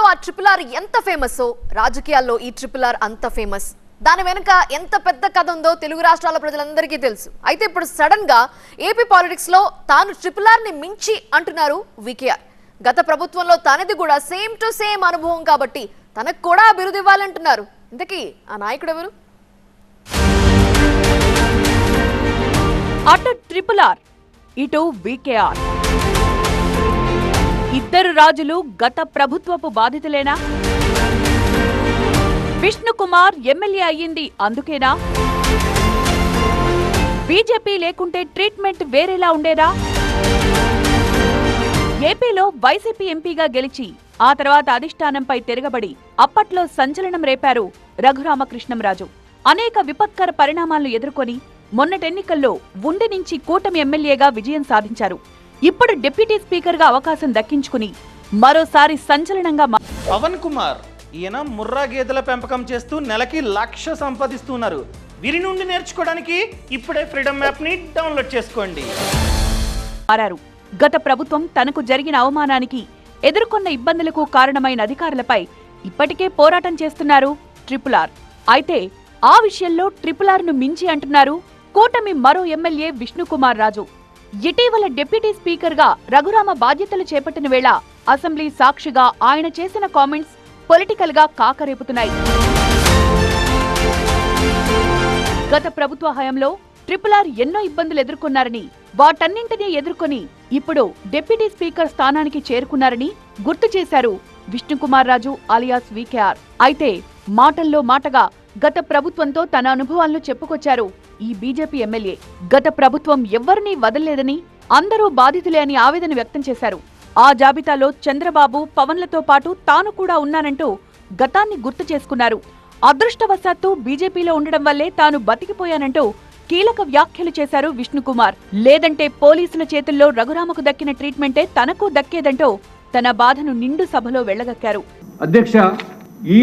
సినిమాల్లో ఆ triple R ఎంత ఫేమస్ రాజకీయాల్లో ఈ ట్రిపుల్ ఆర్ అంత ఫేమస్ దాని వెనుక ఎంత పెద్ద కథ ఉందో తెలుగు రాష్ట్రాల ప్రజలందరికీ తెలుసు. అయితే ఇప్పుడు సడన్గా ఏపీ పాలిటిక్స్లో తాను ట్రిపుల్ ఆర్ని మించి అంటున్నారు వికేఆర్ గత ప్రభుత్వంలో తనది కూడా సేమ్ టు సేమ్ అనుభవం కాబట్టి తనకు కూడా ఆ బిరుదు ఇవ్వాలంటున్నారు. ఇంతకీ ఆ నాయకుడు ఎవరు? అటు ట్రిపుల్ ఆర్ ఇటు వికేఆర్ ఇద్దరు రాజులు గత ప్రభుత్వపు బాధితులేనా? విష్ణుకుమార్ ఎమ్మెల్యే అయ్యింది అందుకేనా? బీజేపీ లేకుంటే ట్రీట్మెంట్ వేరేలా ఉండేనా ఏపీలో వైసీపీ ఎంపీగా గెలిచి ఆ తర్వాత అధిష్టానంపై తిరగబడి అప్పట్లో సంచలనం రేపారు రఘురామకృష్ణంరాజు. అనేక విపత్కర పరిణామాలను ఎదుర్కొని మొన్నటెన్నికల్లో ఉండి నుంచి కూటమి ఎమ్మెల్యేగా విజయం సాధించారు. ఇప్పుడు డిప్యూటీ స్పీకర్గా అవకాశం దక్కించుకుని మరోసారి సంచలనంగా పవన్ కుమార్ ఈయన ముర్రా గేదెల పెంపకం చేస్తూ నెలకి లక్ష సంపాదిస్తున్నారు. వీరి నుండి నేర్చుకోవడానికి ఇప్పుడే ఫ్రీడమ్ యాప్ని డౌన్లోడ్ చేసుకోండి. మారారు. గత ప్రభుత్వం తనకు జరిగిన అవమానానికి ఎదుర్కొన్న ఇబ్బందులకు కారణమైన అధికారులపై ఇప్పటికే పోరాటం చేస్తున్నారు ట్రిపుల్ ఆర్ అయితే ఆ విషయంలో ట్రిపుల్ ఆర్ను మించి అంటున్నారు కూటమి మరో ఎమ్మెల్యే విష్ణుకుమార్ రాజు. ఇటీవల డిప్యూటీ స్పీకర్గా రఘురామ బాధ్యతలు చేపట్టిన వేళ అసెంబ్లీ సాక్షిగా ఆయన చేసిన కామెంట్స్ పొలిటికల్గా కాకరేపుతున్నాయి. గత ప్రభుత్వ హయాంలో ట్రిపుల్ ఆర్ ఎన్నో ఇబ్బందులు ఎదుర్కొన్నారని వాటన్నింటినీ ఎదుర్కొని ఇప్పుడు డిప్యూటీ స్పీకర్ స్థానానికి చేరుకున్నారని గుర్తు చేశారు విష్ణుకుమార్ రాజు అలియాస్ వికేఆర్. అయితే మాటల్లో మాటగా గత ప్రభుత్వంతో తన అనుభవాలను చెప్పుకొచ్చారు. ఈ బీజేపీ ఎమ్మెల్యే గత ప్రభుత్వం ఎవ్వరినీ వదలలేదని అందరూ బాధితులే అని ఆవేదన వ్యక్తం చేశారు. ఆ జాబితాలో చంద్రబాబు పవన్లతో పాటు తాను కూడా ఉన్నానంటూ గతాన్ని గుర్తు చేసుకున్నారు. అదృష్టవశాత్తు బీజేపీలో ఉండడం వల్లే తాను బతికిపోయానంటూ కీలక వ్యాఖ్యలు చేశారు విష్ణుకుమార్. లేదంటే పోలీసుల చేతుల్లో రఘురామకు దక్కిన ట్రీట్మెంటే తనకు దక్కేదంటూ తన బాధను నిండు సభలో వెళ్ళగక్కారు. అధ్యక్ష ఈ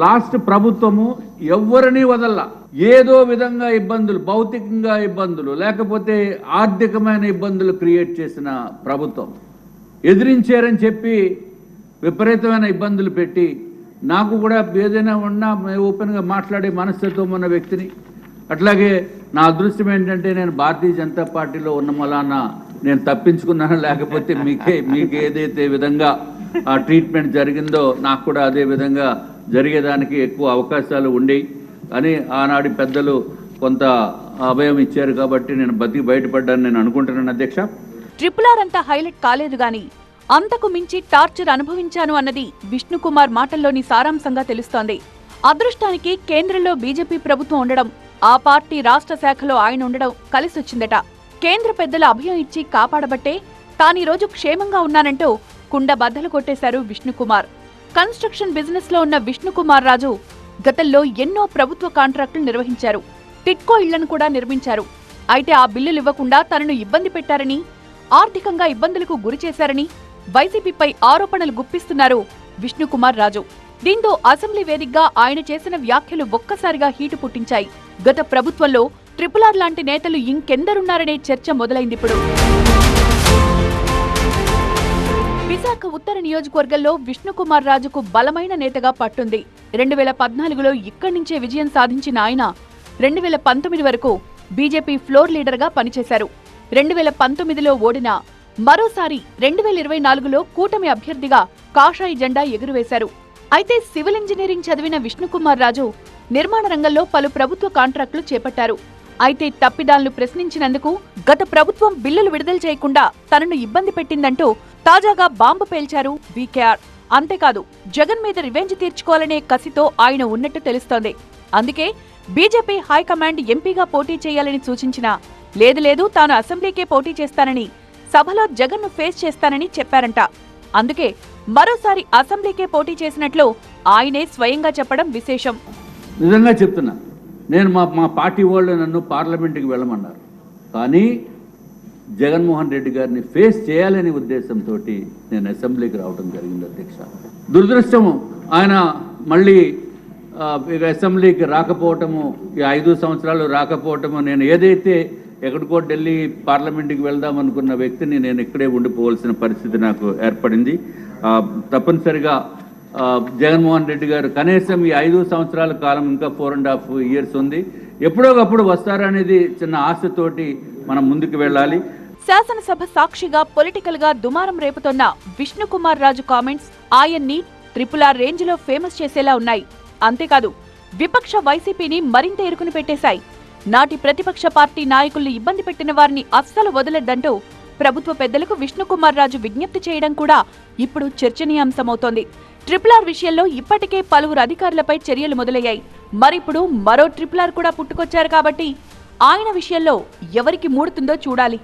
లాస్ట్ ప్రభుత్వము ఎవ్వరిని వదల్ల. ఏదో విధంగా ఇబ్బందులు భౌతికంగా ఇబ్బందులు లేకపోతే ఆర్థికమైన ఇబ్బందులు క్రియేట్ చేసిన ప్రభుత్వం. ఎదిరించారని చెప్పి విపరీతమైన ఇబ్బందులు పెట్టి నాకు కూడా ఏదైనా ఉన్నా ఓపెన్గా మాట్లాడే మనస్తత్వం ఉన్న వ్యక్తిని. అట్లాగే నా అదృష్టం ఏంటంటే నేను భారతీయ జనతా పార్టీలో ఉన్న మలానా నేను తప్పించుకున్నాను. లేకపోతే మీకే మీకు ఏదైతే విధంగా ఆ ట్రీట్మెంట్ జరిగిందో నాకు కూడా అదే విధంగా జరిగేదానికి ఎక్కువ అవకాశాలు ఉండేవి అని ఆనాడు పెద్దలు కొంత అభయం ఇచ్చారు కాబట్టి నేను బతికి బయటపడ్డాను నేను అనుకుంటున్నాను అధ్యక్ష. ట్రిపుల్ ఆర్ అంతా హైలైట్ కాలేదు గాని అంతకు మించి టార్చర్ అనుభవించాను అన్నది విష్ణుకుమార్ మాటల్లోని సారాంశంగా తెలుస్తోంది. అదృష్టానికి కేంద్రంలో బీజేపీ ప్రభుత్వం ఉండడం ఆ పార్టీ రాష్ట్ర శాఖలో ఆయన ఉండడం కలిసొచ్చిందట. కేంద్ర పెద్దల అభయం ఇచ్చి కాపాడబట్టే తానీరోజు క్షేమంగా ఉన్నానంటూ కుండ బద్దలు కొట్టేశారు విష్ణుకుమార్. కన్స్ట్రక్షన్ బిజినెస్లో ఉన్న విష్ణుకుమార్ రాజు గతంలో ఎన్నో ప్రభుత్వ కాంట్రాక్టులు నిర్వహించారు. టిట్కో ఇళ్ళను కూడా నిర్మించారు. అయితే ఆ బిల్లులు ఇవ్వకుండా తనను ఇబ్బంది పెట్టారని ఆర్థికంగా ఇబ్బందులకు గురి చేశారని వైసీపీపై ఆరోపణలు గుప్పిస్తున్నారు విష్ణుకుమార్ రాజు. దీంతో అసెంబ్లీ వేదికగా ఆయన చేసిన వ్యాఖ్యలు ఒక్కసారిగా హీటు పుట్టించాయి. గత ప్రభుత్వంలో ట్రిపుల్ ఆర్ లాంటి నేతలు ఇంకెందరున్నారనే చర్చ మొదలైంది ఇప్పుడు. విశాఖ ఉత్తర నియోజకవర్గంలో విష్ణుకుమార్ రాజుకు బలమైన నేతగా పట్టుంది. రెండు వేల పద్నాలుగులో ఇక్కడి నుంచే విజయం సాధించిన ఆయన రెండు వేల పంతొమ్మిది వరకు బీజేపీ ఫ్లోర్ లీడర్గా పనిచేశారు. రెండు వేల పంతొమ్మిదిలో ఓడిన మరోసారి రెండు వేల ఇరవై నాలుగులో కూటమి అభ్యర్థిగా కాషాయి జెండా ఎగురవేశారు. అయితే సివిల్ ఇంజనీరింగ్ చదివిన విష్ణుకుమార్ రాజు నిర్మాణ రంగంలో పలు ప్రభుత్వ కాంట్రాక్టులు చేపట్టారు. అయితే తప్పిదాలను ప్రశ్నించినందుకు గత ప్రభుత్వం బిల్లులు విడుదల చేయకుండా తనను ఇబ్బంది పెట్టిందంటూ తాజాగా బాంబు పేల్చారు వీకేఆర్ అంతేకాదు జగన్ మీద రివెంజ్ తీర్చుకోవాలనే కసితో ఆయన ఉన్నట్టు తెలుస్తోంది. అందుకే బీజేపీ హైకమాండ్ ఎంపీగా పోటీ చేయాలని సూచించిన లేదు లేదు తాను అసెంబ్లీకే పోటీ చేస్తానని సభలో జగన్ను ఫేస్ చేస్తానని చెప్పారంట. అందుకే మరోసారి అసెంబ్లీకే పోటీ చేసినట్లు ఆయనే స్వయంగా చెప్పడం విశేషం. నిజంగా చెప్తున్నా. నేను మా మా పార్టీ వాళ్ళు నన్ను పార్లమెంట్కి వెళ్ళమన్నారు. కానీ జగన్మోహన్ రెడ్డి గారిని ఫేస్ చేయాలనే ఉద్దేశంతో నేను అసెంబ్లీకి రావడం జరిగింది అధ్యక్ష. దురదృష్టము ఆయన మళ్ళీ ఇక అసెంబ్లీకి రాకపోవటము ఈ ఐదు సంవత్సరాలు రాకపోవటము నేను ఏదైతే ఎక్కడికో ఢిల్లీ పార్లమెంట్కి వెళ్దాం అనుకున్న వ్యక్తిని నేను ఇక్కడే ఉండిపోవాల్సిన పరిస్థితి నాకు ఏర్పడింది. తప్పనిసరిగా జగన్మోహన్ రెడ్డి గారు కనీసం ఈ ఐదు సంవత్సరాల కాలం ఇంకా ఫోర్ అండ్ హాఫ్ ఇయర్స్ ఉంది. ఎప్పుడోకప్పుడు వస్తారనేది చిన్న ఆశతోటి మనం ముందుకు వెళ్ళాలి. శాసనసభ సాక్షిగా పొలిటికల్గా దుమారం రేపుతోన్న విష్ణుకుమార్ రాజు కామెంట్స్ ఆయన్ని ట్రిపుల్ ఆర్ రేంజ్లో ఫేమస్ చేసేలా ఉన్నాయి. అంతేకాదు విపక్ష వైసీపీని మరింత ఇరుకుని పెట్టేశాయి. నాటి ప్రతిపక్ష పార్టీ నాయకుల్ని ఇబ్బంది పెట్టిన వారిని అస్సలు వదలొద్దంటూ ప్రభుత్వ పెద్దలకు విష్ణుకుమార్ రాజు విజ్ఞప్తి చేయడం కూడా ఇప్పుడు చర్చనీయాంశమవుతోంది. ట్రిపుల్ ఆర్ విషయంలో ఇప్పటికే పలువురు అధికారులపై చర్యలు మొదలయ్యాయి. మరిప్పుడు మరో ట్రిపుల్ ఆర్ కూడా పుట్టుకొచ్చారు కాబట్టి ఆయన విషయంలో ఎవరికి మూడుతుందో చూడాలి.